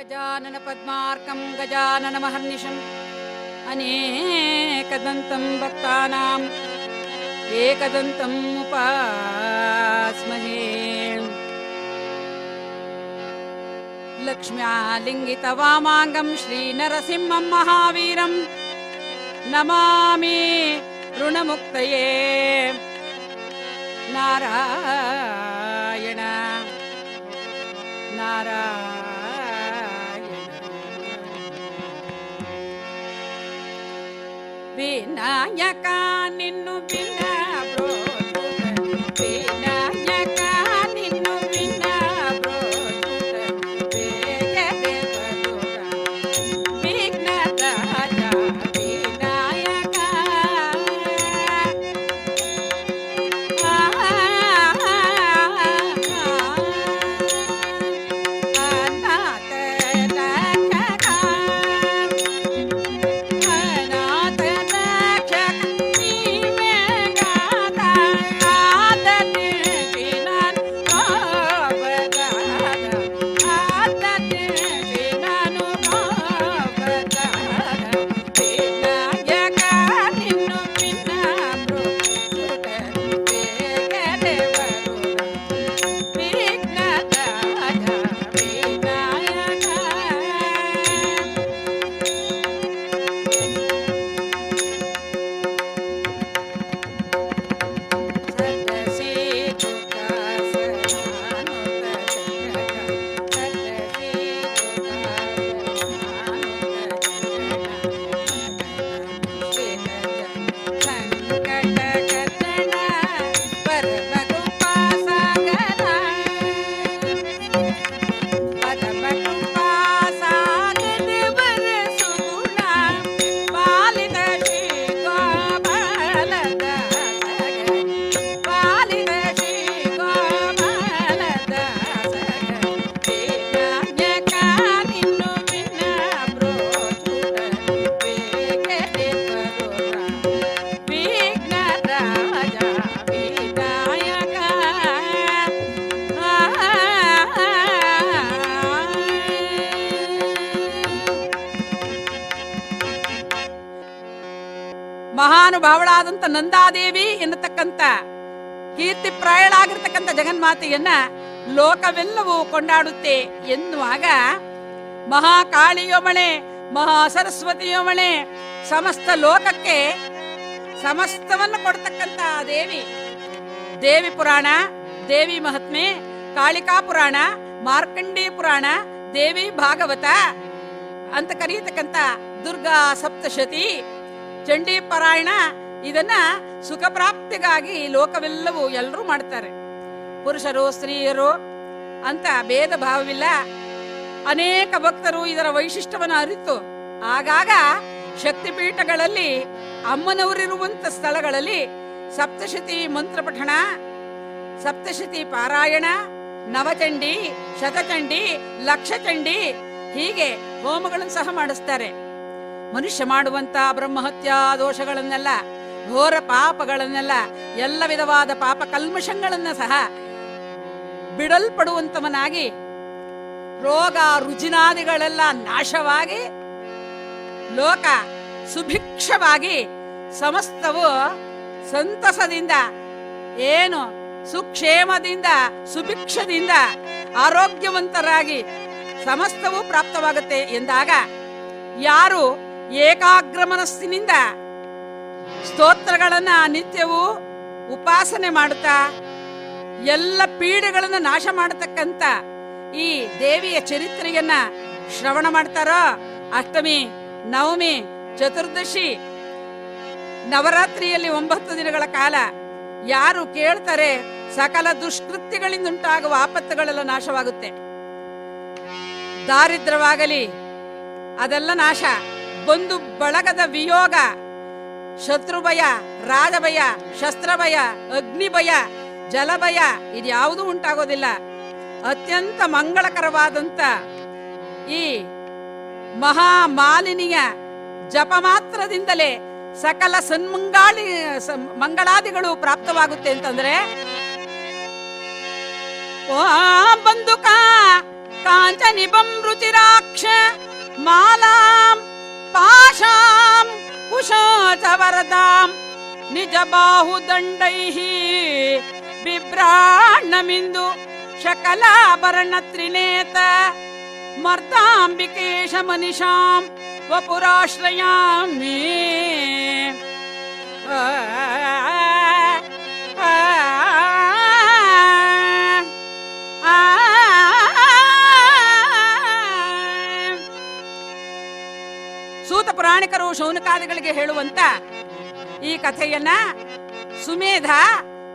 गजाननपद्मार्कं गजाननमहर्निशम् अनेकदन्तं भक्तानाम् एकदन्तम् उपास्महे। लक्ष्म्यालिङ्गितवामाङ्गं श्रीनरसिंहं महावीरं नमामि ऋणमुक्तये। नारायण नारायण। నాయక నిన్ను వినా. ಮಹಾನುಭಾವಳಾದಂತ ನಂದಾದೇವಿ ಎನ್ನತಕ್ಕಂಥ ಕೀರ್ತಿ ಪ್ರಾಯಳಾಗಿರ್ತಕ್ಕಂಥ ಜಗನ್ಮಾತೆಯನ್ನ ಲೋಕವೆಲ್ಲವೂ ಕೊಂಡಾಡುತ್ತೆ ಎನ್ನುವಾಗ ಮಹಾಕಾಳಿಯೊಮಳೆ ಮಹಾ ಸರಸ್ವತಿಯೊಮಳೆ ಸಮಸ್ತ ಲೋಕಕ್ಕೆ ಸಮಸ್ತವನ್ನು ಕೊಡ್ತಕ್ಕಂತ ದೇವಿ. ದೇವಿ ಪುರಾಣ, ದೇವಿ ಮಹಾತ್ಮೆ, ಕಾಳಿಕಾ ಪುರಾಣ ಮಾರ್ಕಂಡಿ ಪುರಾಣ, ದೇವಿ ಭಾಗವತ ಅಂತ ಕರೆಯತಕ್ಕಂತ ದುರ್ಗಾ ಸಪ್ತಶತಿ ಚಂಡಿ ಪಾರಾಯಣ, ಇದನ್ನ ಸುಖ ಪ್ರಾಪ್ತಿಗಾಗಿ ಲೋಕವೆಲ್ಲವೂ ಎಲ್ಲರೂ ಮಾಡ್ತಾರೆ. ಪುರುಷರು, ಸ್ತ್ರೀಯರು ಅಂತ ಭೇದ ಭಾವವಿಲ್ಲ. ಅನೇಕ ಭಕ್ತರು ಇದರ ವೈಶಿಷ್ಟ್ಯವನ್ನು ಅರಿತು. ಆಗಾಗ ಶಕ್ತಿಪೀಠಗಳಲ್ಲಿ ಅಮ್ಮನವರಿರುವಂತ ಸ್ಥಳಗಳಲ್ಲಿ ಸಪ್ತಶತಿ ಮಂತ್ರ ಪಠಣ ಸಪ್ತಶತಿ ಪಾರಾಯಣ, ನವಚಂಡಿ, ಶತಚಂಡಿ, ಲಕ್ಷಚಂಡಿ ಹೀಗೆ ಹೋಮಗಳನ್ನು ಸಹ ಮಾಡಿಸ್ತಾರೆ. ಮನುಷ್ಯ ಮಾಡುವಂತ ಬ್ರಹ್ಮಹತ್ಯಾ ದೋಷಗಳನ್ನೆಲ್ಲ, ಘೋರ ಪಾಪಗಳನ್ನೆಲ್ಲ, ಎಲ್ಲ ವಿಧವಾದ ಪಾಪ ಕಲ್ಮಶಗಳನ್ನ ಸಹ ಬಿಡಲ್ಪಡುವಂತವನಾಗಿ ರೋಗ ರುಜಿನಾದಿಗಳೆಲ್ಲ ನಾಶವಾಗಿ, ಲೋಕ ಸುಭಿಕ್ಷವಾಗಿ ಸಮಸ್ತವು ಸಂತಸದಿಂದ, ಏನು ಸುಕ್ಷೇಮದಿಂದ, ಸುಭಿಕ್ಷದಿಂದ ಆರೋಗ್ಯವಂತರಾಗಿ ಸಮಸ್ತವೂ ಪ್ರಾಪ್ತವಾಗುತ್ತೆ ಎಂದಾಗ, ಯಾರು ಏಕಾಗ್ರ ಮನಸ್ಸಿನಿಂದ ಸ್ತೋತ್ರಗಳನ್ನ ನಿತ್ಯವೂ ಉಪಾಸನೆ ಮಾಡುತ್ತಾ, ಎಲ್ಲ ಪೀಡೆಗಳನ್ನ ನಾಶ ಮಾಡತಕ್ಕಂತ ಈ ದೇವಿಯ ಚರಿತ್ರೆಯನ್ನ ಶ್ರವಣ ಮಾಡ್ತಾರೋ? ಅಷ್ಟಮಿ, ನವಮಿ, ಚತುರ್ದಶಿ, ನವರಾತ್ರಿಯಲ್ಲಿ ಒಂಬತ್ತು ದಿನಗಳ ಕಾಲ ಯಾರು ಕೇಳ್ತಾರೆ ಸಕಲ ದುಷ್ಕೃತ್ಯಗಳಿಂದ ಉಂಟಾಗುವ ಆಪತ್ತುಗಳೆಲ್ಲ ನಾಶವಾಗುತ್ತೆ. ದಾರಿದ್ರ್ಯವಾಗಲಿ, ಅದೆಲ್ಲ ನಾಶ. ಬಂದು ಬಳಗದ ವಿಯೋಗ. ಶತ್ರುಭಯ, ರಾಜಭಯ, ಶಸ್ತ್ರಭಯ, ಅಗ್ನಿಭಯ, ಜಲಭಯ ಇದ್ಯಾವುದೂ ಉಂಟಾಗೋದಿಲ್ಲ. ಅತ್ಯಂತ ಮಂಗಳಕರವಾದಂತ ಈ ಮಹಾಮಾಲಿನಿಯ ಜಪ ಮಾತ್ರದಿಂದಲೇ ಸಕಲ ಸನ್ಮಂಗಾಳಿ ಮಂಗಳಾದಿಗಳು ಪ್ರಾಪ್ತವಾಗುತ್ತೆ ಅಂತಂದ್ರೆ ಬಂದುಕ ಕಾಂಚನಿಬಂ ರುಚಿರಾಕ್ಷ, ಮಾಲಾಂ पाशाम् कुशां च वरदाम् निज बाहुदण्डैः शकलाभरणत्रिनेत मर्दाम्बिकेश वपुराश्रयामि। ಪುರಾಣಿಕರು ಶೌನಕಾದಿಗಳಿಗೆ ಹೇಳುವಂತ ಈ ಕಥೆಯನ್ನ ಸುಮೇಧ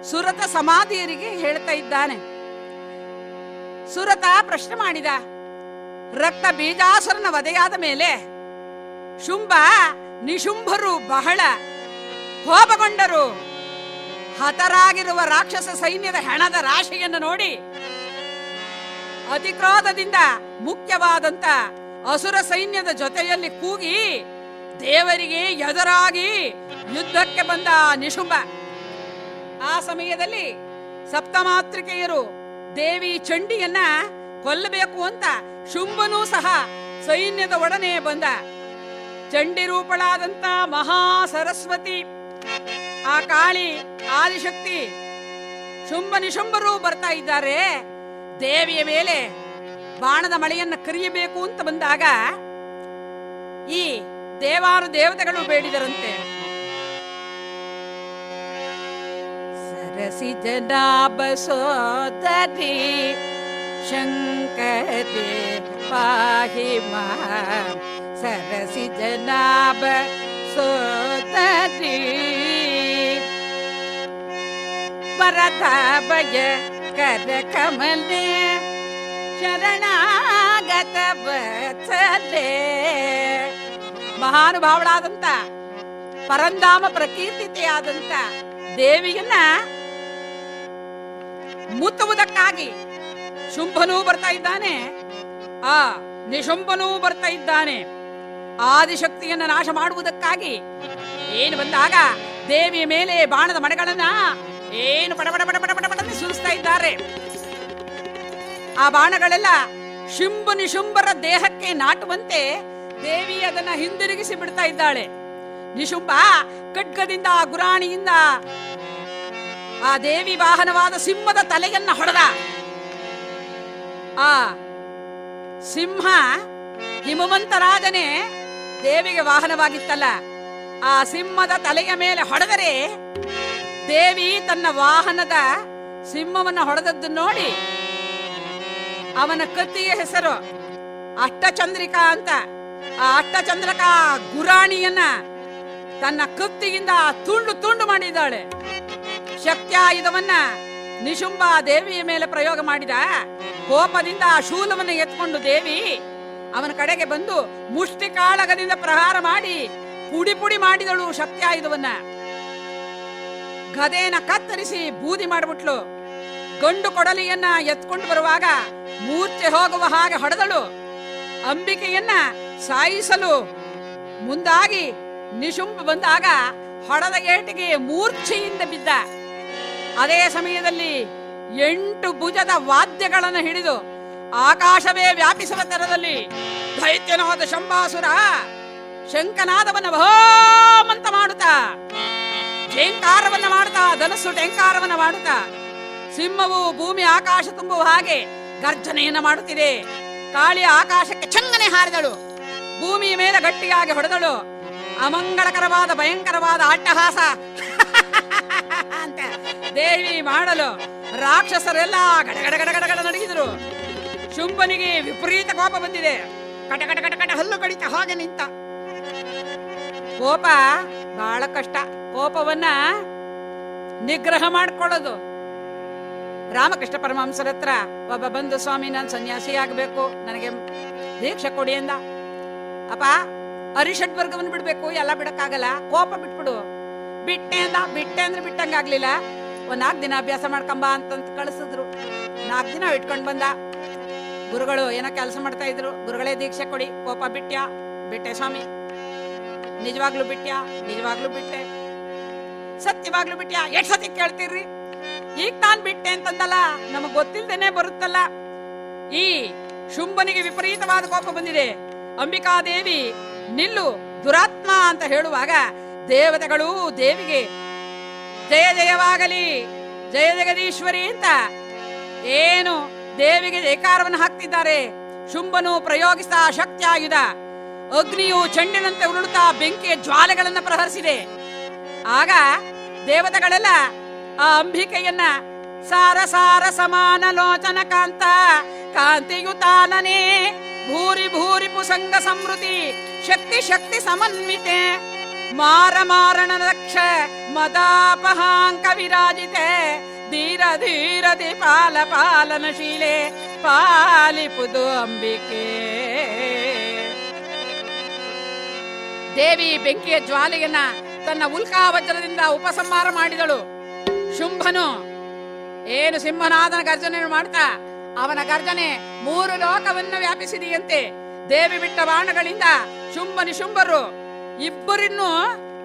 ಸುರತ ಸಮಾಧಿಯರಿಗೆ ಹೇಳ್ತಾ ಇದ್ದಾನೆ. ಸುರತ ಪ್ರಶ್ನೆ ಮಾಡಿದ, ರಕ್ತ ಬೀಜಾಸುರನ ವಧೆಯಾದ ಮೇಲೆ ಶುಂಭ ನಿಶುಂಭರು ಬಹಳ ಕೋಪಗೊಂಡರು. ಹತರಾಗಿರುವ ರಾಕ್ಷಸ ಸೈನ್ಯದ ಹೆಣದ ರಾಶಿಯನ್ನು ನೋಡಿ ಅತಿಕ್ರೋಧದಿಂದ ಮುಖ್ಯವಾದಂತ ಅಸುರ ಸೈನ್ಯದ ಜೊತೆಯಲ್ಲಿ ಕೂಗಿ ದೇವರಿಗೆ ಎದುರಾಗಿ ಯುದ್ಧಕ್ಕೆ ಬಂದ ನಿಶುಂಬ ಆ ಸಮಯದಲ್ಲಿ ಸಪ್ತಮಾತೃಕೆಯರು ದೇವಿ ಚಂಡಿಯನ್ನ ಕೊಲ್ಲಬೇಕು ಅಂತ ಶುಂಭನೂ ಸಹ ಸೈನ್ಯದ ಒಡನೆ ಬಂದ. ಚಂಡಿ ರೂಪಳಾದಂತ ಮಹಾ ಸರಸ್ವತಿ, ಆ ಕಾಳಿ ಆದಿಶಕ್ತಿ ಶುಂಭ ನಿಶುಂಭರು ಬರ್ತಾ ಇದ್ದಾರೆ. ದೇವಿಯ ಮೇಲೆ ಬಾಣದ ಮಳೆಯನ್ನ ಕರಿಯಬೇಕು ಅಂತ ಬಂದಾಗ ಈ ದೇವಾನು ದೇವತೆಗಳು ಬೇಡಿದರಂತೆ. ಸರಸಿ ಜನಾಭ ಸೋದರಿ ಶಂಕರಿ ಪಾಹಿ ಮಾ. ಸರಸಿ ಜನಾಭ ಸೋದರಿ ವರದಾಭಯ ಕರ ಕಮಲೆ, ಶರಣಾಗತ ಬಚಲೆ ಮಹಾನುಭಾವಳಾದಂತ, ಪರಂಧಾಮ ಪ್ರಕೀರ್ತಿತೆಯಾದಂತ ದೇವಿಯನ್ನ ಮುತ್ತುವುದಕ್ಕಾಗಿ ಶುಂಭನೂ ಬರ್ತಾ ಇದ್ದಾನೆ. ಆ, ನಿಶುಂಭನೂ ಬರ್ತಾ ಇದ್ದಾನೆ. ಆದಿಶಕ್ತಿಯನ್ನ ನಾಶ ಮಾಡುವುದಕ್ಕಾಗಿ ಏನು ಬಂದಾಗ ದೇವಿಯ ಮೇಲೆ ಬಾಣದ ಮಣೆಗಳನ್ನ ಏನು ಪಡಬಡ ಪಡ ಪಡ ಪಡ ಸುರಿಸ್ತಾ ಇದ್ದಾರೆ. ಆ ಬಾಣಗಳೆಲ್ಲ ಶುಂಭ ನಿಶುಂಭರ ದೇಹಕ್ಕೆ ನಾಟುವಂತೆ ದೇವಿ ಅದನ್ನ ಹಿಂದಿರುಗಿಸಿ ಬಿಡ್ತಾ ಇದ್ದಾಳೆ. ನಿಶುಂಭ ಖಡ್ಗದಿಂದ ಗುರಾಣಿಯಿಂದ ಆ ದೇವಿ ವಾಹನವಾದ ಸಿಂಹದ ತಲೆಯನ್ನ ಹೊಡೆದ. ಆ ಸಿಂಹ ಹಿಮವಂತ ರಾಜನೇ ದೇವಿಗೆ ವಾಹನವಾಗಿತ್ತಲ್ಲ, ಆ ಸಿಂಹದ ತಲೆಯ ಮೇಲೆ ಹೊಡೆದರೆ ದೇವಿ ತನ್ನ ವಾಹನದ ಸಿಂಹವನ್ನ ಹೊಡೆದದ್ದು ನೋಡಿ ಅವನ ಕತ್ತಿಗೆ ಹೆಸರು ಅಷ್ಟಚಂದ್ರಿಕಾ ಅಂತ. ಆ ಅಷ್ಟಚಂದ್ರಕ ಗುರಾಣಿಯನ್ನ ತನ್ನ ಕತ್ತಿಯಿಂದ ತುಂಡು ತುಂಡು ಮಾಡಿದ್ದಾಳೆ. ಶಕ್ತಿಯುಧವನ್ನ ನಿಶುಂಬ ದೇವಿಯ ಮೇಲೆ ಪ್ರಯೋಗ ಮಾಡಿದ ಕೋಪದಿಂದ ಆ ಶೂಲವನ್ನು ಎತ್ಕೊಂಡು ದೇವಿ ಅವನ ಕಡೆಗೆ ಬಂದು ಮುಷ್ಟಿ ಕಾಳಗದಿಂದ ಪ್ರಹಾರ ಮಾಡಿ ಪುಡಿ ಪುಡಿ ಮಾಡಿದಳು ಶಕ್ತಿಯುಧವನ್ನ ಗದೆಯನ್ನ ಕತ್ತರಿಸಿ ಬೂದಿ ಮಾಡಿಬಿಟ್ಲು. ಗಂಡು ಕೊಡಲಿಯನ್ನ ಎತ್ಕೊಂಡು ಬರುವಾಗ ಮೂರ್ಛೆ ಹೋಗುವ ಹಾಗೆ ಹೊಡೆದಳು. ಅಂಬಿಕೆಯನ್ನ ಸಾಯಿಸಲು ಮುಂದಾಗಿ ನಿಶುಂಬ ಬಂದಾಗ ಹೊಡೆದ ಏಟಿಗೆ ಮೂರ್ಛೆಯಿಂದ ಬಿದ್ದ. ಅದೇ ಸಮಯದಲ್ಲಿ ಎಂಟು ಭುಜದ ವಾದ್ಯಗಳನ್ನು ಹಿಡಿದು ಆಕಾಶವೇ ವ್ಯಾಪಿಸುವ ತರದಲ್ಲಿ ದೈತ್ಯನಾದ ಶಂಭಾಸುರ ಶಂಕನಾದವನ್ನು ಭೋಮಂತ ಮಾಡುತ್ತಾ. ಝೇಂಕಾರವನ್ನ ಮಾಡುತ್ತಾ, ಧನಸ್ಸು ಟೆಂಕಾರವನ್ನ ಮಾಡುತ್ತಾ. ಸಿಂಹವು ಭೂಮಿ ಆಕಾಶ ತುಂಬುವ ಹಾಗೆ ಗರ್ಜನೆಯನ್ನ ಮಾಡುತ್ತಿದೆ. ಕಾಳಿ ಆಕಾಶಕ್ಕೆ ಚಂಗನೆ ಹಾರಿದಳು. ಭೂಮಿಯ ಮೇಲೆ ಗಟ್ಟಿಯಾಗಿ ಹೊಡೆದಳು. ಅಮಂಗಳಕರವಾದ, ಭಯಂಕರವಾದ ಅಟ್ಟಹಾಸ. ಅಂತ ದೇವಿ ಮಾಡಲು ರಾಕ್ಷಸರೆಲ್ಲ ಗಡಗಡ ನಡಗಿದ್ರು. ಶುಂಭನಿಗೆ ವಿಪರೀತ ಕೋಪ ಬಂದಿದೆ. ಕಟ ಕಟಕಟ ಕಟ ಕಟ ಹಲ್ಲು ಕಡಿತ ಹಾಗೆ ನಿಂತ. ಕೋಪ ಬಹಳ ಕಷ್ಟ. ಕೋಪವನ್ನ ನಿಗ್ರಹ ಮಾಡ್ಕೊಳ್ಳೋದು. ರಾಮಕೃಷ್ಣ ಪರಮಹಂಸರ ಹತ್ರ ಒಬ್ಬ ಬಂದು, ಸ್ವಾಮಿ, ನಾನು ಸನ್ಯಾಸಿ ಆಗ್ಬೇಕು ನನಗೆ ದೀಕ್ಷೆ ಕೊಡಿ ಅಂದ. ಅಪ್ಪ ಅರಿಷಡ್ ವರ್ಗವನ್ನು ಬಿಡ್ಬೇಕು, ಎಲ್ಲ ಬಿಡಕ್ಕಾಗಲ್ಲ. ಕೋಪ ಬಿಟ್ಬಿಡು. ಬಿಟ್ಟೆ ಅಂದ, ಬಿಟ್ಟೆ ಅಂದ್ರೆ ಬಿಟ್ಟಂಗಾಗ್ಲಿಲ್ಲ. ಒಂದ್ ನಾಲ್ಕು ದಿನ ಅಭ್ಯಾಸ ಮಾಡ್ಕೊಂಬ ಅಂತಂತ ಕಳಿಸಿದ್ರು. ನಾಲ್ಕು ದಿನ ಇಟ್ಕೊಂಡ್ ಬಂದ. ಗುರುಗಳು ಏನೋ ಕೆಲಸ ಮಾಡ್ತಾ ಇದ್ರು. ಗುರುಗಳೇ ದೀಕ್ಷೆ ಕೊಡಿ. ಕೋಪ ಬಿಟ್ಟ್ಯಾ ಬಿಟ್ಟೆ ಸ್ವಾಮಿ. ನಿಜವಾಗ್ಲೂ ಬಿಟ್ಟ್ಯಾ ನಿಜವಾಗ್ಲೂ ಬಿಟ್ಟೆ. ಸತ್ಯವಾಗ್ಲೂ ಬಿಟ್ಟ್ಯಾ ಎಷ್ಟ್ ಸತಿ ಕೇಳ್ತೀರ್ರಿ? ಈಗ ತಾನ್ ಬಿಟ್ಟೆ ಅಂತಂದಲ್ಲ, ನಮಗ್ ಗೊತ್ತಿಲ್ದೇನೆ ಬರುತ್ತಲ್ಲ. ಈ ಶುಂಭನಿಗೆ ವಿಪರೀತವಾದ ಕೋಪ ಬಂದಿದೆ. ಅಂಬಿಕಾದೇವಿ, ನಿಲ್ಲು, ದುರಾತ್ಮ ಅಂತ ಹೇಳುವಾಗ ದೇವತೆಗಳು ದೇವಿಗೆ, ಜಯ ಜಯವಾಗಲಿ, ಜಯ ಜಗದೀಶ್ವರಿ ಅಂತ ಏನು ದೇವಿಗೆ ಜಯಕಾರವನ್ನು ಹಾಕ್ತಿದ್ದಾರೆ. ಶುಂಭನು ಪ್ರಯೋಗಿಸಿದ ಶಕ್ತಿಯಾಗಿದ ಅಗ್ನಿಯು ಚೆಂಡಿನಂತೆ ಉರುಳುತ್ತಾ ಬೆಂಕಿಯ ಜ್ವಾಲೆಗಳನ್ನು ಪ್ರಹರಿಸಿದೆ. ಆಗ ದೇವತೆಗಳೆಲ್ಲ ಆ ಅಂಬಿಕೆಯನ್ನ ಸಾರ ಸಾರ ಸಮಾನ ಲೋಚನ ಕಾಂತ, ಕಾಂತಿಯುತಾನನೇ ಭೂರಿ ಭೂರಿ ಪುಸಂಗ ಸಮೃದ್ಧಿ ಶಕ್ತಿ ಶಕ್ತಿ ಸಮನ್ವಿತೆ. ಮಾರ ಮಾರಣ ರಕ್ಷ, ಮದಾಪಹಾಂಕ ವಿರಾಜಿತೆ. ಧೀರ ಧೀರ ಪಾಲ ಪಾಲನಶೀಲೆ ಪಾಲಿಪುದು ಅಂಬಿಕೆ. ದೇವಿ ಬೆಂಕಿಯ ಜ್ವಾಲೆಯನ್ನ ತನ್ನ ಉಲ್ಕಾ ವಜ್ರದಿಂದ ಉಪಸಂಹಾರ ಮಾಡಿದಳು. ಶುಂಭನು, ಏನು ಸಿಂಹನಾದನ ಗರ್ಜನೆ ಮಾಡ್ತಾ ಅವನ ಗರ್ಜನೆ ಮೂರು ಲೋಕವನ್ನು ವ್ಯಾಪಿಸಿದೆಯಂತೆ. ದೇವಿ ಬಿಟ್ಟ ಬಾಣಗಳಿಂದ ಶುಂಭ ನಿಶುಂಭರು ಇಬ್ಬರಿನ್ನು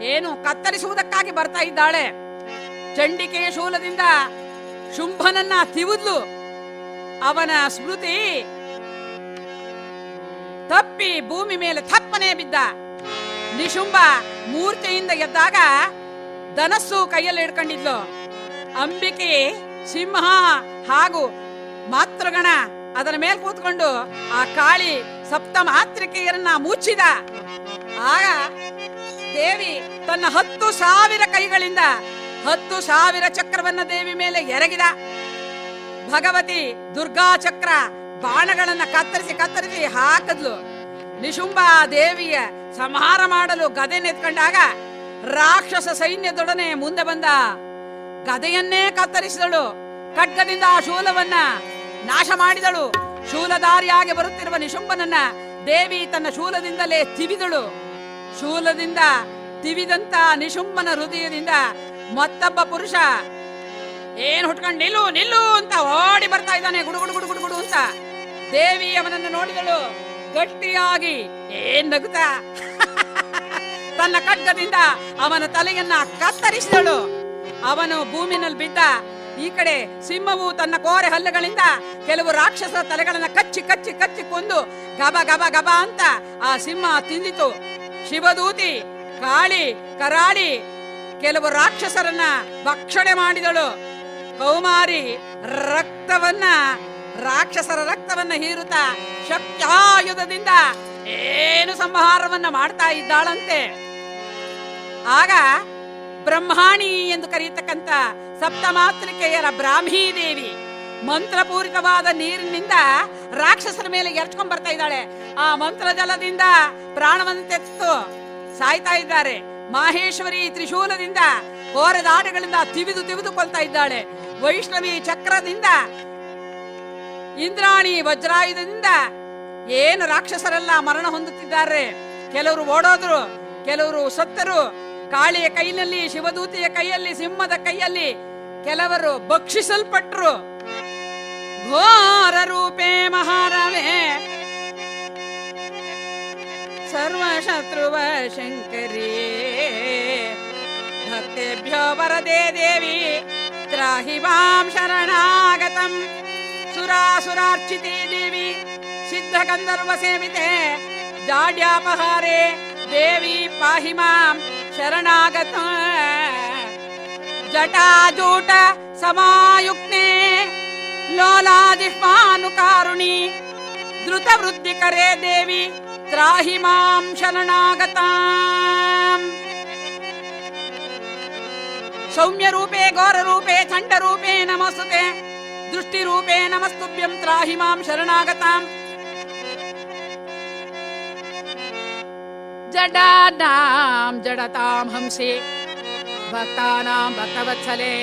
ಏನು ಕತ್ತರಿಸುವುದಕ್ಕಾಗಿ ಬರ್ತಾ ಇದ್ದಾಳೆ. ಚಂಡಿಕೆಯ ಶೂಲದಿಂದ ಶುಂಭನನ್ನ ತಿವಿದ್ಲು. ಅವನ ಸ್ಮೃತಿ ತಪ್ಪಿ ಭೂಮಿ ಮೇಲೆ ಥಪ್ಪನೆ ಬಿದ್ದ. ನಿಶುಂಭ ಮೂರ್ತಿಯಿಂದ ಎದ್ದಾಗ ಧನಸ್ಸು ಕೈಯಲ್ಲಿ ಹಿಡ್ಕೊಂಡಿದ್ಲು. ಅಂಬಿಕೆ, ಸಿಂಹ ಹಾಗೂ ಮಾತೃಗಣ ಅದರ ಮೇಲೆ ಕೂತ್ಕೊಂಡು ಆ ಕಾಳಿ ಸಪ್ತ ಮಾತೃಕೆಯರನ್ನ ಮುಚ್ಚಿದ. ಆಗ ದೇವಿ ತನ್ನ ಹತ್ತು ಸಾವಿರ ಕೈಗಳಿಂದ ಹತ್ತು ಸಾವಿರ ಚಕ್ರವನ್ನ ದೇವಿ ಮೇಲೆ ಎರಗಿದ. ಭಗವತಿ ದುರ್ಗಾ ಚಕ್ರ ಬಾಣಗಳನ್ನ ಕತ್ತರಿಸಿ ಕತ್ತರಿಸಿ ಹಾಕದ್ಲು. ನಿಶುಂಬ ದೇವಿಯ ಸಂಹಾರ ಮಾಡಲು ಗದೆ ನೆತ್ಕೊಂಡಾಗ ರಾಕ್ಷಸ ಸೈನ್ಯದೊಡನೆ ಮುಂದೆ ಬಂದ. ಗದೆಯನ್ನೇ ಕತ್ತರಿಸಿದಳು. ಖಡ್ಗದಿಂದ ಆ ಶೂಲವನ್ನ ನಾಶ ಮಾಡಿದಳು. ಶೂಲಧಾರಿಯಾಗಿ ಬರುತ್ತಿರುವ ನಿಶುಂಬನನ್ನ ದೇವಿ ತನ್ನ ಶೂಲದಿಂದಲೇ ತಿವಿದಳು. ಶೂಲದಿಂದ ತಿವಿದಂತ ನಿಶುಂಬನ ಹೃದಯದಿಂದ ಮತ್ತೊಬ್ಬ ಪುರುಷ, ಏನ್ ಹುಟ್ಕೊಂಡು ನಿಲ್ಲು ನಿಲ್ಲು ಅಂತ ಓಡಿ ಬರ್ತಾ ಇದ್ದಾನೆ ಗುಡುಗುಡು ಗುಡುಗುಡು ಗುಡು ಅಂತ. ದೇವಿ ಅವನನ್ನು ನೋಡಿದಳು. ಗಟ್ಟಿಯಾಗಿ, ಏನ್ ನಗುತ್ತಾ? ತನ್ನ ಖಡ್ಗದಿಂದ ಅವನ ತಲೆಯನ್ನ ಕತ್ತರಿಸಿದಳು. ಅವನು ಭೂಮಿನಲ್ಲಿ ಬಿದ್ದ ಈ ಕಡೆ ಸಿಂಹವು ತನ್ನ ಕೋರೆ ಹಲ್ಲುಗಳಿಂದ ಕೆಲವು ರಾಕ್ಷಸರ ತಲೆಗಳನ್ನ ಕಚ್ಚಿ ಕಚ್ಚಿ ಕಚ್ಚಿ ಕೊಂದು ಗಬ ಗಬ ಗಬ ಅಂತ ಆ ಸಿಂಹ ತಿಂದಿತು. ಶಿವದೂತಿ, ಕಾಳಿ, ಕರಾಳಿ ಕೆಲವು ರಾಕ್ಷಸರನ್ನ ಭಕ್ಷಣೆ ಮಾಡಿದಳು. ಕೌಮಾರಿ ರಕ್ತವನ್ನ, ರಾಕ್ಷಸರ ರಕ್ತವನ್ನ ಹೀರುತ್ತಾ ಶಕ್ತಾಯುಧದಿಂದ ಏನು ಸಂಹಾರವನ್ನ ಮಾಡ್ತಾ ಇದ್ದಾಳಂತೆ? ಆಗ ಬ್ರಹ್ಮಾಣಿ ಎಂದು ಕರೆಯತಕ್ಕಂತ ಸಪ್ತಮಾತೃಕೆಯರ ಬ್ರಾಹ್ಮೀ ದೇವಿ. ಮಂತ್ರಪೂರಿತವಾದ ನೀರಿನಿಂದ ರಾಕ್ಷಸರ ಮೇಲೆ ಎರಚ್ಕೊಂಡ್ ಬರ್ತಾ ಇದ್ದಾಳೆ. ಆ ಮಂತ್ರ ಜಲದಿಂದ ಪ್ರಾಣವನ್ನು ತೆತ್ತು ಸಾಯ್ತಾ ಇದ್ದಾರೆ. ಮಾಹೇಶ್ವರಿ ತ್ರಿಶೂಲದಿಂದ ಹೋರದಾಟಗಳಿಂದ ತಿವಿದು ತಿವಿದು ಕೊಲ್ತಾ ಇದ್ದಾಳೆ. ವೈಷ್ಣವಿ ಚಕ್ರದಿಂದ, ಇಂದ್ರಾಣಿ ವಜ್ರಾಯುಧದಿಂದ ಏನು ರಾಕ್ಷಸರೆಲ್ಲ ಮರಣ ಹೊಂದುತ್ತಿದ್ದಾರೆ. ಕೆಲವರು ಓಡೋದ್ರು, ಕೆಲವರು ಸತ್ತರು ಕಾಳಿಯ ಕೈನಲ್ಲಿ ಶಿವದೂತಿಯ ಕೈಯಲ್ಲಿ, ಸಿಂಹದ ಕೈಯಲ್ಲಿ ಕೆಲವರು ಭಕ್ಷಿಸಲ್ಪಟ್ರು. ಘೋರ ರೂಪೇ ಮಹಾರವೇ ಸರ್ವಶತ್ರುವ ಶಂಕರಿ. ಭಕ್ತೆಭ್ಯೋ ವರದೇ ದೇವಿ. ತ್ರಾಹಿ ಮಾಂ ಶರಣಾಗತಂ. ಸುರಾಸುರಾರ್ಚಿತೆ ದೇವಿ. ಸಿದ್ಧ ಗಂಧರ್ವ ಸೇವಿತೆ. ಜಾಡ್ಯಾಪಹಾರೇ. ದೇವಿ ಪಾಹಿ ಮಾಂ. ಶರಣಾಗತ ಜಟಾಜೂಟ ಸಮಾಯುಕ್ತೆ ಲೋಲಾದಿಷ್ಮಾನುಕಾರುಣಿ ಧೃತ ವೃದ್ಧಿಕರೇ ದೇವಿ ತ್ರಾಹಿ ಮಾಂ ಶರಣಾಗತಾಂ ಸೌಮ್ಯ ರೂಪೇ ಘೋರ ರೂಪೇ ಚಂಡ ರೂಪೇ ನಮಸ್ತುತೆ ದೃಷ್ಟಿ ರೂಪೇ ನಮಸ್ತುಭ್ಯಂ ತ್ರಾಹಿ ಮಾಂ ಶರಣಾಗತಾಂ ಜಡಾನಾಂ ಜಡತಾಂ ಹಂಸೆ ಭಕ್ತಾನಾಂ ಭಕ್ತವತ್ಸಲೆ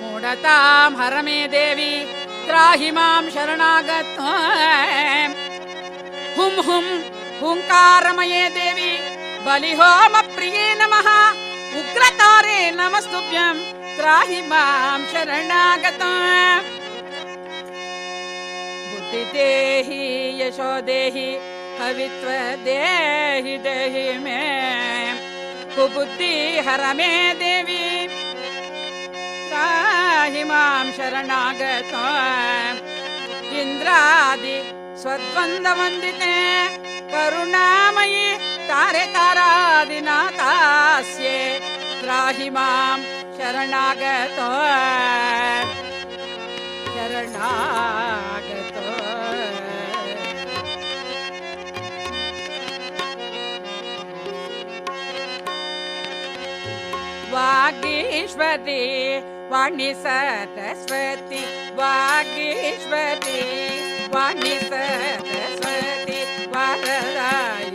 ಮೂಢತಾಂ ಹರಮೇ ದೇವಿ ತ್ರಾಹಿ ಮಾಂ ಶರಣಾಗತ ಹುಂ ಹುಂ ಹುಂಕಾರಮಯೇ ದೇವಿ ಬಲಿಹೋಮ ಪ್ರಿಯೇ ನಮಃ ಉಗ್ರತಾರೆ ನಮಸ್ತುಭ್ಯಂ ತ್ರಾಹಿ ಮಾಂ ಶರಣಾಗತ वित्व देहि देहि मे कुबुद्धि हर मे देवी साहि मां शरणागतौ इन्द्रादि स्वद्वन्द्ववन्दिते करुणामयि तारे तारादिनाथास्ये त्राहि मां शरणागतो शरणागत ವಾಗೀಶ್ವರಿ ವಾಣಿ ಸರಸ್ವತಿ ವಾಗೀಶ್ವರಿ ವಾಣಿ ಸರಸ್ವತಿ ವಾರಾಯ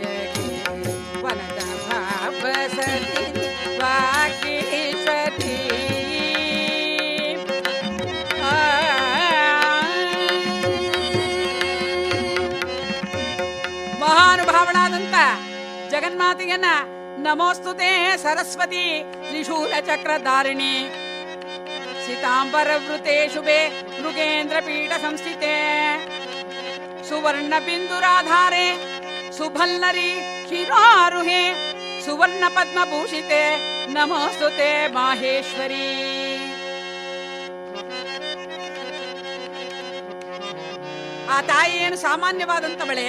ಮಹಾನುಭಾವಳಾದಂತ ಜಗನ್ಮಾತೆಯನ್ನ ನಮೋಸ್ತುತೆ ಸರಸ್ವತಿ ತ್ರಿಶೂಲ ಚಕ್ರಧಾರಿಣಿ ಸಿತಾಂಬರವೃತೆ ಶುಭೆ ಮೃಗೇಂದ್ರ ಪೀಠ ಸಂಸ್ಥಿತೆ ಸುವರ್ಣ ಬಿಂದುರಾಧಾರೆ ಸುಭಲ್ಲರಿ ಶಿರಾರುಹೆ ಸುವರ್ಣ ಪದ್ಮಭೂಷಿತೆ ನಮೋಸ್ತುತೆ ಮಾಹೇಶ್ವರಿ ಆ ತಾಯಿ ಏನು ಸಾಮಾನ್ಯವಾದಂತವಳೆ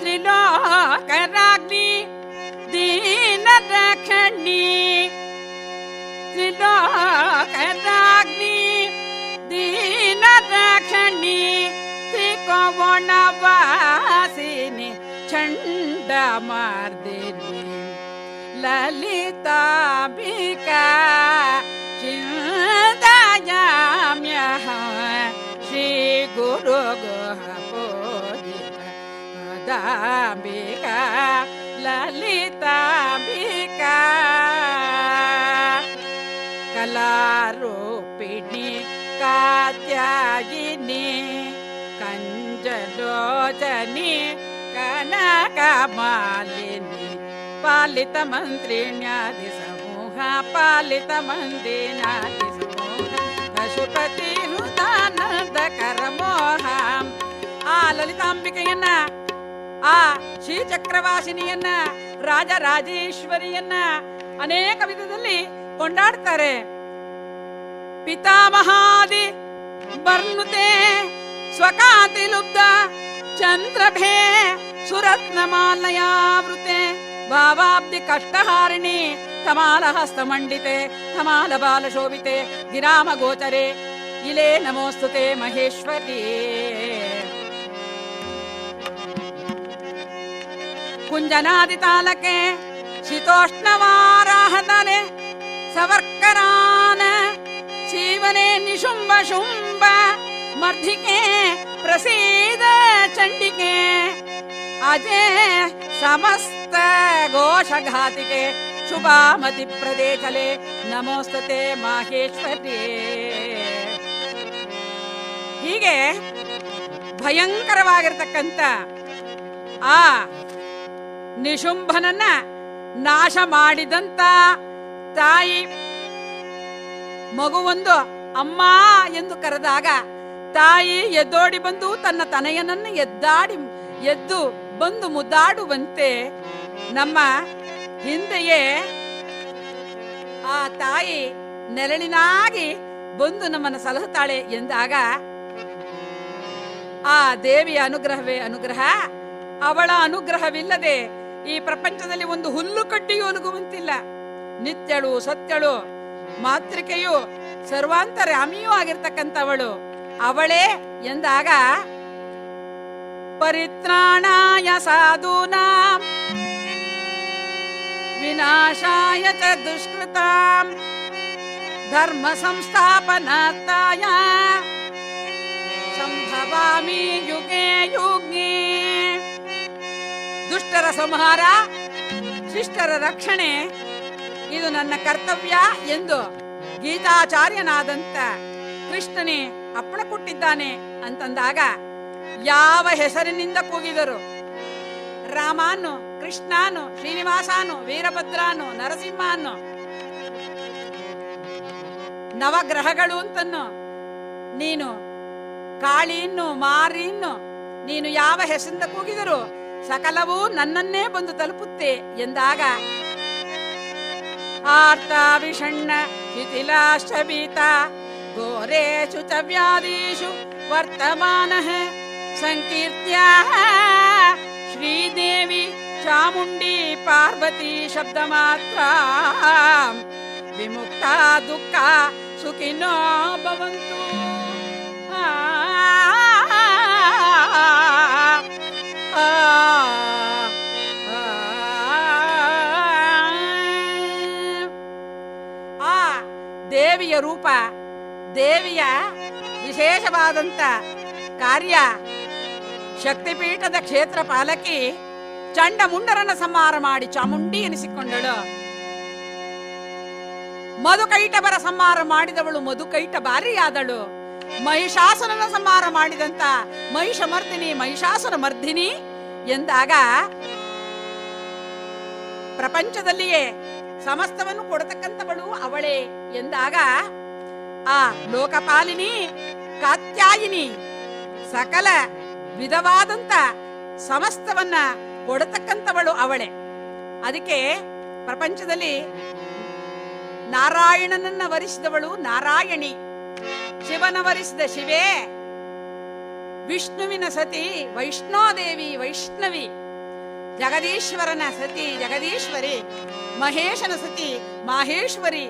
ತ್ರಿಲೋಕರಾಗ್ನಿ ತ್ರಿಕೋವಣವಾಸಿನಿ ಚಂಡ ಮಾರ್ದಿನಿ ಲಲಿತಾಂಬಿಕಾ ಚಿಂತಾಯಾಮ್ಯಹ ಶ್ರೀ ಗುರು ದಾಂಬಿಕಾ ಲಲಿತಾಂಬಿಕಾ ಕಲಾರೂಪಿಣಿ ಕಂಜಲೋಚನಿ ಕನಕ ಮಾಲಿನಿ, ಪಾಲಿತ ಮಂತ್ರಿಣ್ಯಾದಿ ಸಮೂಹ, ಪಾಲಿತ ಮಂದಿನಾದಿ ಸಮೂಹ, ಪಶುಪತಿ ಹೃದಾನಂದ ಕರಮೋಹ, ಆ ಲಲಿತಾಂಬಿಕೆಯನ್ನ, ಆ ಶ್ರೀಚಕ್ರವಾಸಿನಿಯನ್ನ, ರಾಜರಾಜೇಶ್ವರಿಯನ್ನ ಅನೇಕ ವಿಧದಲ್ಲಿ ಕೊಂಡಾಡ್ತಾರೆ. ಪಿತಾಮಹಾದಿ ಬರ್ನುತೆ स्वकातिलुब्ध चन्द्रभे सुरत्नमालयावृते भावाब्धिकष्टहारिणे तमालहस्तमण्डिते तमालबालशोभिते गिरामगोचरे इले नमोऽस्तु ते महेश्वरी कुञ्जनादितालके शीतोष्णवाराहतने सवर्करान् सीवने निशुम्बशुम्ब ಮರ್ಧಿಕೆ ಪ್ರಸೀದ ಚಂಡಿಕೆ, ಅಜೇ ಸಮಸ್ತ ಘೋಷಘಾತಿಕೆ, ಶುಭಾಮತಿ ಪ್ರದೇಶಲೆ, ನಮೋಸ್ತತೆ ಮಾಹೇಶ್ವರಿ. ಹೀಗೆ ಭಯಂಕರವಾಗಿರ್ತಕ್ಕಂಥ ಆ ನಿಶುಂಭನನ್ನ ನಾಶ ಮಾಡಿದಂತ ತಾಯಿ ಮಗುವೊಂದು ಅಮ್ಮ ಎಂದು ಕರೆದಾಗ ತಾಯಿ ಎದ್ದೋಡಿ ಬಂದು ತನ್ನ ತನೆಯನನ್ನು ಎದ್ದಾಡಿ ಎದ್ದು ಬಂದು ಮುದ್ದಾಡುವಂತೆ ನಮ್ಮ ಹಿಂದೆಯೇ ಆ ತಾಯಿ ನೆರಳಿನಾಗಿ ಬಂದು ನಮ್ಮನ್ನು ಸಲಹುತ್ತಾಳೆ ಎಂದಾಗ ಆ ದೇವಿಯ ಅನುಗ್ರಹವೇ ಅನುಗ್ರಹ. ಅವಳ ಅನುಗ್ರಹವಿಲ್ಲದೆ ಈ ಪ್ರಪಂಚದಲ್ಲಿ ಒಂದು ಹುಲ್ಲು ಕಟ್ಟಿಯೂ ಅನುಗುವಂತಿಲ್ಲ ನಿತ್ಯಳು ಸತ್ಯಳು ಮಾತೃಕೆಯು ಸರ್ವಾಂತರಾಮಿಯೂ ಆಗಿರ್ತಕ್ಕಂಥವಳು. ಅವಳೇ ಎಂದಾಗ, ಪರಿತ್ರಾಣಾಯ ಸಾಧೂನಾಂ, ವಿನಾಶಾಯ ಚ ದುಷ್ಕೃತಾಂ ಧರ್ಮ ಸಂಸ್ಥಾಪನಾರ್ಥಾಯ ಸಂಭವಾಮಿ ಯುಗೆ ಯುಗೆ ದುಷ್ಟರ ಸಂಹಾರ, ಶಿಷ್ಟರ ರಕ್ಷಣೆ, ಇದು ನನ್ನ ಕರ್ತವ್ಯ ಎಂದು ಗೀತಾಚಾರ್ಯನಾದಂತ ಕೃಷ್ಣನೇ ಅಪ್ಪಣ ಕೊಟ್ಟಿದ್ದಾನೆ ಅಂತಂದಾಗ ಯಾವ ಹೆಸರಿನಿಂದ ಕೂಗಿದರು? ರಾಮಾನು, ಕೃಷ್ಣಾನು, ಶ್ರೀನಿವಾಸಾನು, ವೀರಭದ್ರಾನು, ನರಸಿಂಹಾನು. ನವಗ್ರಹಗಳು ಅಂತನ್ನು. ನೀನು ಕಾಳಿಯನ್ನು ಮಾರಿಯನ್ನು ನೀನು ಯಾವ ಹೆಸರಿಂದ ಕೂಗಿದರು? ಸಕಲವೂ ನನ್ನನ್ನೇ ಬಂದು ತಲುಪುತ್ತೆ ಎಂದಾಗ ಆರ್ತಾ ವಿಷಣ್ಣ ಶಿಥಿಲಾಶ್ಚ ಭೀತ ಘೋರೇಷು ಚ ವ್ಯಾಧೀಷು ವರ್ತಮಾನಃ ಸಂಕೀರ್ತ್ಯ ಶ್ರೀದೇವಿ ಚಾಮುಂಡಿ ಪಾರ್ವತಿ ಶಬ್ದ ಮಾತ್ರ ವಿಮುಕ್ತ ದುಃಖ ಸುಖಿನೋ ಭವಂತು ಆ, ಆ, ಆ ದೇವಿಯ ರೂಪ ದೇವಿಯ ವಿಶೇಷವಾದಂತ ಕಾರ್ಯ ಶಕ್ತಿಪೀಠದ ಕ್ಷೇತ್ರ ಪಾಲಕಿ ಚಂಡ ಮುಂಡರನ್ನ ಸಂಹಾರ ಮಾಡಿ ಚಾಮುಂಡಿ ಎನಿಸಿಕೊಂಡಳು. ಮಧುಕೈಟಬರ ಸಂಹಾರ ಮಾಡಿದವಳು ಮಧುಕೈಟ ಬಾರಿಯಾದಳು ಮಹಿಷಾಸುರನ ಸಂಹಾರ ಮಾಡಿದಂತ ಮಹಿಷ ಮರ್ದಿನಿ ಮಹಿಷಾಸುರ ಮರ್ದಿನಿ ಎಂದಾಗ ಪ್ರಪಂಚದಲ್ಲಿಯೇ ಸಮಸ್ತವನ್ನು ಕೊಡತಕ್ಕಂಥವಳು ಅವಳೇ ಎಂದಾಗ ಆ ಲೋಕಪಾಲಿನಿ, ಕಾತ್ಯಾಯಿನಿ, ಸಕಲ ವಿಧವಾದಂತ ಸಮಸ್ತವನ್ನ ಕೊಡತಕ್ಕಂಥವಳು ಅವಳೆ. ಅದಕ್ಕೆ ಪ್ರಪಂಚದಲ್ಲಿ ನಾರಾಯಣನನ್ನ ವರಿಸಿದವಳು ನಾರಾಯಣಿ. ಶಿವನ ವರಿಸಿದ ಶಿವೇ, ವಿಷ್ಣುವಿನ ಸತಿ ವೈಷ್ಣೋದೇವಿ ವೈಷ್ಣವಿ. ಜಗದೀಶ್ವರನ ಸತಿ ಜಗದೀಶ್ವರಿ, ಮಹೇಶನ ಸತಿ ಮಾಹೇಶ್ವರಿ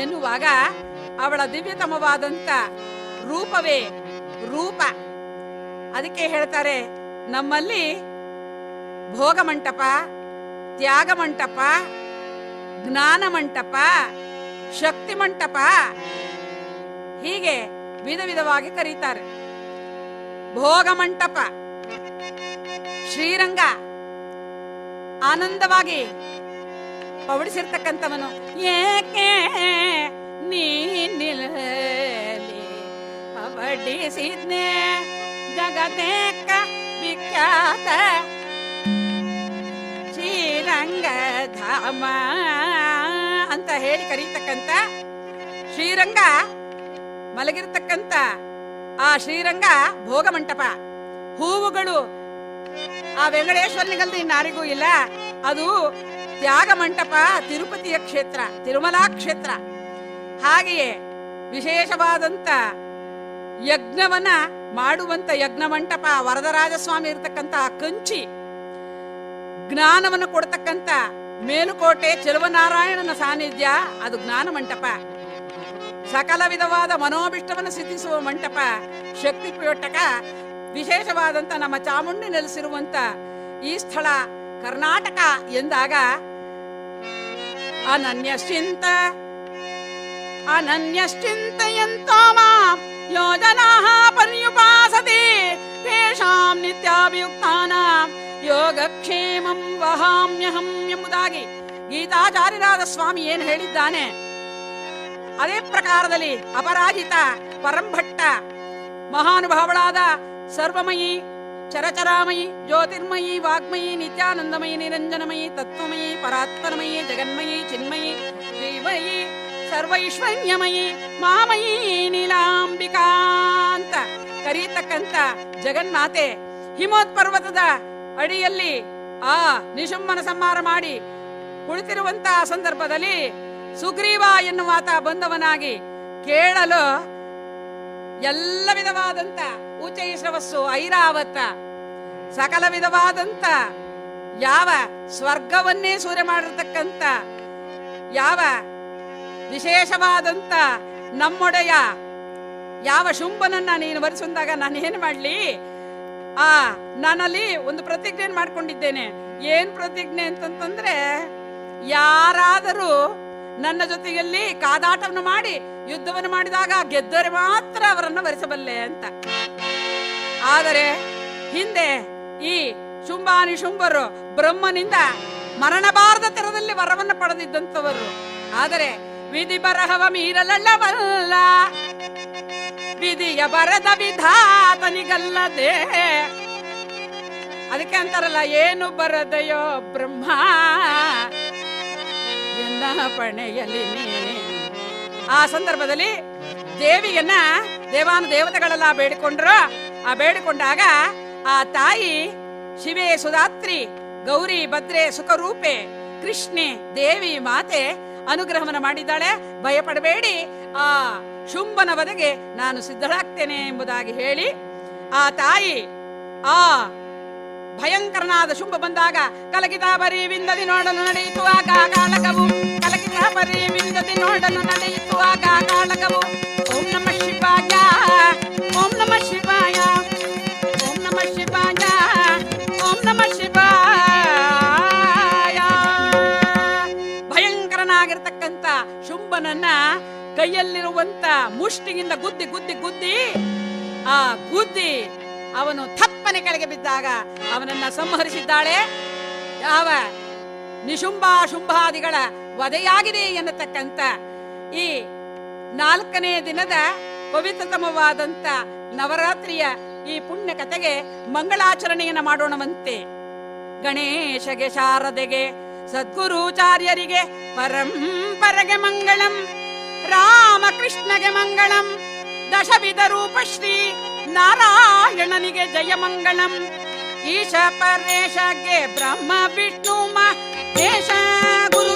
ಎನ್ನುವಾಗ ಅವಳ ದಿವ್ಯತಮವಾದಂತ ರೂಪವೇ ರೂಪ. ಅದಕ್ಕೆ ಹೇಳ್ತಾರೆ, ನಮ್ಮಲ್ಲಿ ಭೋಗ ಮಂಟಪ ತ್ಯಾಗ ಮಂಟಪ ಜ್ಞಾನ ಮಂಟಪ ಶಕ್ತಿ ಮಂಟಪ ಹೀಗೆ ವಿಧ ವಿಧವಾಗಿ ಕರೀತಾರೆ. ಭೋಗ ಮಂಟಪ ಶ್ರೀರಂಗ, ಆನಂದವಾಗಿ ಪವಡಿಸಿರ್ತಕ್ಕಂಥವನು ಏಕೆ? ನೀನಿಲ್ಲಲಿ ಪವಡಿಸಿದ್ನೆ ಜಗದೇಕ ವಿಖ್ಯಾತ ಶ್ರೀರಂಗಧಾಮ ಅಂತ ಹೇಳಿ ಕರೀತಕ್ಕಂತ ಶ್ರೀರಂಗ, ಮಲಗಿರ್ತಕ್ಕಂತ ಆ ಶ್ರೀರಂಗ ಭೋಗ ಮಂಟಪ. ಹೂವುಗಳು ಆ ವೆಂಕಟೇಶ್ವರನಿಗಲ್ದು ಇನ್ನಾರಿಗೂ ಇಲ್ಲ. ಅದು ತ್ಯಾಗ ಮಂಟಪ ತಿರುಪತಿಯ ಕ್ಷೇತ್ರ, ತಿರುಮಲಾ ಕ್ಷೇತ್ರ. ಹಾಗೆಯೇ ವಿಶೇಷವಾದಂತ ಯಜ್ಞವನ್ನ ಮಾಡುವಂತ ಯಜ್ಞ ಮಂಟಪ ವರದರಾಜಸ್ವಾಮಿ ಇರತಕ್ಕಂತ ಕಂಚಿ, ಜ್ಞಾನವನ್ನು ಕೊಡ್ತಕ್ಕಂತ ಮೇಲುಕೋಟೆ ಚೆಲುವನಾರಾಯಣನ ಸಾನ್ನಿಧ್ಯ, ಅದು ಜ್ಞಾನ ಮಂಟಪ. ಸಕಲ ವಿಧವಾದ ಮನೋಭಿಷ್ಟವನ್ನು ಸಿದ್ಧಿಸುವ ಮಂಟಪ, ಶಕ್ತಿ ಪೀಠಕ ವಿಶೇಷವಾದಂತ ನಮ್ಮ ಚಾಮುಂಡಿ ನೆಲೆಸಿರುವಂತ ಈ ಸ್ಥಳ ಕರ್ನಾಟಕ ಎಂದಾಗ ಅನನ್ಯಶ್ಚಿಂತ ಅನನ್ಯಶ್ಚಿಂತಯಂತೋ ಮಾಂ ಯೋಜನಾಃ ಪರ್ಯುಪಾಸತೆ ತೇಷಾಂ ನಿತ್ಯಾಭಿಯುಕ್ತಾನಾಂ ಯೋಗಕ್ಷೇಮಂ ವಹಾಮ್ಯಹಂ ಎಂಬುದಾಗಿ ಗೀತಾಚಾರ್ಯರಾದ ಸ್ವಾಮಿ ಏನು ಹೇಳಿದ್ದಾನೆ? ಅದೇ ಪ್ರಕಾರದಲ್ಲಿ ಅಪರಾಜಿತ, ಪರಂಭಟ್ಟ, ಮಹಾನುಭಾವಳಾದ ಸರ್ವಮಯಿ, ಚರಚರಾಮಯಿ, ಜ್ಯೋತಿರ್ಮಯಿ, ವಾಗ್ಮಯಿ, ನಿತ್ಯಾನಂದಮಯಿ, ನಿರಂಜನಮಯಿ, ತತ್ವಮಯಿ ಪರಾತ್ಮನಮಯಿ ಜಗನ್ಮಯಿ, ಚಿನ್ಮಯಿ ಶ್ರೀಮಯಿ ಸರ್ವೈಶ್ವರ್ಯಮಯಿ ಮಾಮಯಿ ನೀಲಾಂಬಿಕಾ ಅಂತ ಕರೀತಕ್ಕಂತ ಜಗನ್ಮಾತೆ ಹಿಮೋತ್ ಪರ್ವತದ ಅಡಿಯಲ್ಲಿ ಆ ನಿಶುಂಬನ ಸಂಹಾರ ಮಾಡಿ ಕುಳಿತಿರುವಂತಹ ಸಂದರ್ಭದಲ್ಲಿ ಸುಗ್ರೀವ ಎನ್ನುವಾತ ಬಂದವನಾಗಿ ಕೇಳಲು ಎಲ್ಲ ವಿಧವಾದಂತ ಉಚ್ಚೈಶ್ರವಸ್ಸು ಐರಾವತ, ಸಕಲ ವಿಧವಾದಂತ ಯಾವ ಸ್ವರ್ಗವನ್ನೇ ಸೂರ್ಯ ಮಾಡಿರ್ತಕ್ಕಂತ ಯಾವ ವಿಶೇಷವಾದಂತ ನಮ್ಮೊಡೆಯ ಯಾವ ಶುಂಭನನ್ನ ನೀನು ವರಿಸಿದಾಗ ನಾನು ಏನ್ ಮಾಡ್ಲಿ? ಆ, ನಾನಲ್ಲಿ ಒಂದು ಪ್ರತಿಜ್ಞೆ ಮಾಡ್ಕೊಂಡಿದ್ದೇನೆ. ಏನ್ ಪ್ರತಿಜ್ಞೆ ಅಂತಂತಂದ್ರೆ, ಯಾರಾದರೂ ನನ್ನ ಜೊತೆಯಲ್ಲಿ ಕಾದಾಟವನ್ನು ಮಾಡಿ, ಯುದ್ಧವನ್ನು ಮಾಡಿದಾಗ ಗೆದ್ದರೆ ಮಾತ್ರ ಅವರನ್ನು ವರಿಸಬಲ್ಲೆ ಅಂತ. ಆದರೆ, ಹಿಂದೆ ಈ ಶುಂಭಾನಿ ಶುಂಭರು ಬ್ರಹ್ಮನಿಂದ ಮರಣಬಾರದ ತರದಲ್ಲಿ ವರವನ್ನು ಪಡೆದಿದ್ದಂಥವರು. ಆದರೆ ವಿಧಿ ಬರಹವ ಮೀರಲಲ್ಲವಲ್ಲ. ವಿಧಿಯ ಬರದ ವಿಧಾತನಿಗಲ್ಲದೆ. ಅದಕ್ಕೆ ಅಂತಾರಲ್ಲ, ಏನು ಬರದಯೋ ಬ್ರಹ್ಮ, ಎನ್ನ ಪಣೆಯಲ್ಲಿ ಆ ಸಂದರ್ಭದಲ್ಲಿ ದೇವಿಯನ್ನ ದೇವಾನು ದೇವತೆಗಳೆಲ್ಲ ಬೇಡಿಕೊಂಡ್ರು. ಆ ಬೇಡಿಕೊಂಡಾಗ ಆ ತಾಯಿ ಶಿವೆ ಸುಧಾತ್ರಿ, ಗೌರಿ ಭದ್ರೆ ಸುಖರೂಪೆ, ಕೃಷ್ಣೆ, ದೇವಿ ಮಾತೆ ಅನುಗ್ರಹವನ್ನ ಮಾಡಿದ್ದಾಳೆ. ಭಯಪಡಬೇಡಿ. ಆ ಶುಂಭನ ವಧೆಗೆ ನಾನು ಸಿದ್ಧಳಾಗ್ತೇನೆ ಎಂಬುದಾಗಿ ಹೇಳಿ, ಆ ತಾಯಿ, ಆ ಭಯಂಕರನಾದ ಶುಂಭ ಬಂದಾಗ ಕಲಕಿತ ಬರೀ ವಿಂದದಿ ನೋಡಲು ನಡೆಯಿತು. ಆಗ ಕಾಳಕವು ಬರೀ ವಿಂದದಿ ನೋಡಲು ನಡೆಯಿತು. ಆಗ ಕಾಳಗವು ಶುಂಭನನ್ನ ಕೈಯಲ್ಲಿರುವಂತ ಮುಷ್ಟಿಯಿಂದ ಗುದ್ದಿ ಗುದ್ದಿ ಗುದ್ದಿ, ಆ ಗುದ್ದಿ ಅವನು ಥಪ್ಪನೆ ಕೆಳಗೆ ಬಿದ್ದಾಗ ಅವನನ್ನ ಸಂಹರಿಸಿದ್ದಾಳೆ. ಯಾವ ನಿಶುಂಭ ಶುಂಭಾದಿಗಳ ವಧೆಯಾಗಿದೆ ಎನ್ನತಕ್ಕಂತ ಈ ನಾಲ್ಕನೇ ದಿನದ ಪವಿತ್ರತಮವಾದಂತ ನವರಾತ್ರಿಯ ಈ ಪುಣ್ಯ ಕಥೆಗೆ ಮಂಗಳಾಚರಣೆಯನ್ನ ಮಾಡೋಣವಂತೆ. ಗಣೇಶಗೆ ಶಾರದೆಗೆ ಸದ್ಗುರುಚಾರ್ಯರಿಗೆ ಪರಂಪರೆಗೆ ಮಂಗಳಂ, ರಾಮಕೃಷ್ಣಗೆ ಮಂಗಳಂ, ದಶವಿಧ ರೂಪಶ್ರೀ ನಾರಾಯಣನಿಗೆ ಜಯ ಮಂಗಳಂ. ಈಶ ಪರೇಶಗೆ ಬ್ರಹ್ಮ, ವಿಷ್ಣು, ಮಹೇಶ ಗುರುರಾಯನಿಗೆ